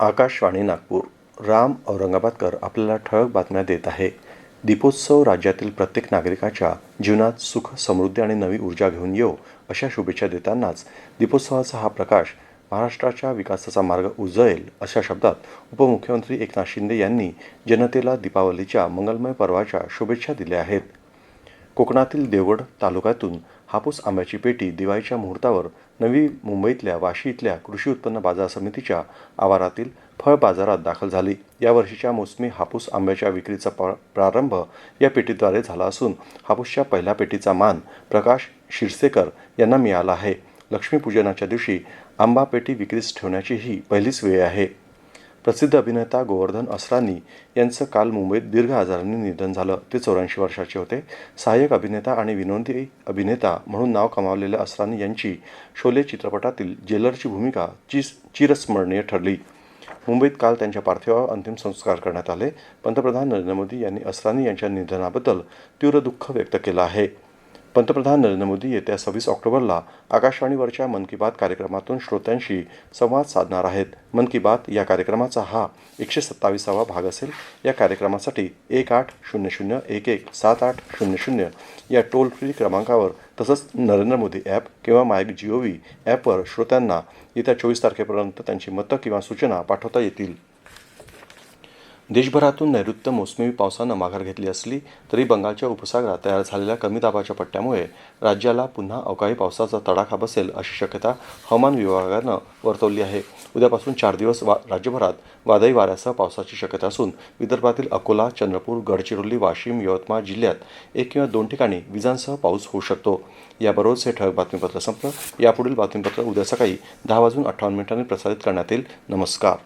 आकाशवाणी नागपूर. राम औरंगाबादकर आपल्याला ठळक बातम्या देत आहे. दीपोत्सव राज्यातील प्रत्येक नागरिकाच्या जीवनात सुख समृद्धी आणि नवी ऊर्जा घेऊन येऊ अशा शुभेच्छा देतानाच दीपोत्सवाचा हा प्रकाश महाराष्ट्राच्या विकासाचा मार्ग उजळेल अशा शब्दात उपमुख्यमंत्री एकनाथ शिंदे यांनी जनतेला दीपावलीच्या मंगलमय पर्वाच्या शुभेच्छा दिल्या आहेत. कोकणातील देवगड तालुक्यातून हापूस आंब्याची पेटी दिवाळीच्या मुहूर्तावर नवी मुंबईतल्या वाशी इथल्या कृषी उत्पन्न बाजार समितीच्या आवारातील फळ बाजारात दाखल झाली. यावर्षीच्या मोसमी हापूस आंब्याच्या विक्रीचा प प्रारंभ या पेटीद्वारे झाला असून हापूसच्या पहिल्या पेटीचा मान प्रकाश शिरसेकर यांना मिळाला आहे. लक्ष्मीपूजनाच्या दिवशी आंबा पेटी विक्रीस ठेवण्याची ही पहिलीच वेळ आहे. प्रसिद्ध अभिनेता गोवर्धन असरानी यांचं काल मुंबईत दीर्घ आजाराने निधन झालं. ते चौऱ्याऐंशी वर्षाचे होते. सहाय्यक अभिनेता आणि विनोदी अभिनेता म्हणून नाव कमावलेल्या असरानी यांची शोले चित्रपटातील जेलरची भूमिका ची चिरस्मरणीय ठरली. मुंबईत काल त्यांच्या पार्थिवावर अंतिम संस्कार करण्यात आले. पंतप्रधान नरेंद्र मोदी यांनी असरानी यांच्या निधनाबद्दल तीव्र दुःख व्यक्त केलं आहे. पंतप्रधान नरेंद्र मोदी येत्या सव्वीस ऑक्टोबरला आकाशवाणीवरच्या मन की बात कार्यक्रमातून श्रोत्यांशी संवाद साधणार आहेत. मन की बात या कार्यक्रमाचा हा एकशे सत्तावीसावा भाग असेल. या कार्यक्रमासाठी एक आठ शून्य शून्य एक एक सात आठ शून्य शून्य या टोल फ्री क्रमांकावर तसंच नरेंद्र मोदी ॲप किंवा मायक जी ओ व्ही ॲपवर श्रोत्यांना येत्या चोवीस तारखेपर्यंत त्यांची मतं किंवा सूचना पाठवता येतील. देशभरातून नैऋत्य मोसमी पावसानं माघार घेतली असली तरी बंगालच्या उपसागरात तयार झालेल्या कमी दाबाच्या पट्ट्यामुळे राज्याला पुन्हा अवकाळी पावसाचा तडाखा बसेल अशी शक्यता हवामान विभागानं वर्तवली आहे. उद्यापासून चार दिवस वा राज्यभरात वादळी वाऱ्यासह पावसाची शक्यता असून विदर्भातील अकोला चंद्रपूर गडचिरोली वाशिम यवतमाळ जिल्ह्यात एक किंवा दोन ठिकाणी विजांसह पाऊस होऊ शकतो. याबरोबरच हे ठळक बातमीपत्र संपलं. यापुढील बातमीपत्र उद्या सकाळी दहा वाजून अठ्ठावन्न मिनिटांनी प्रसारित करण्यात येईल. नमस्कार.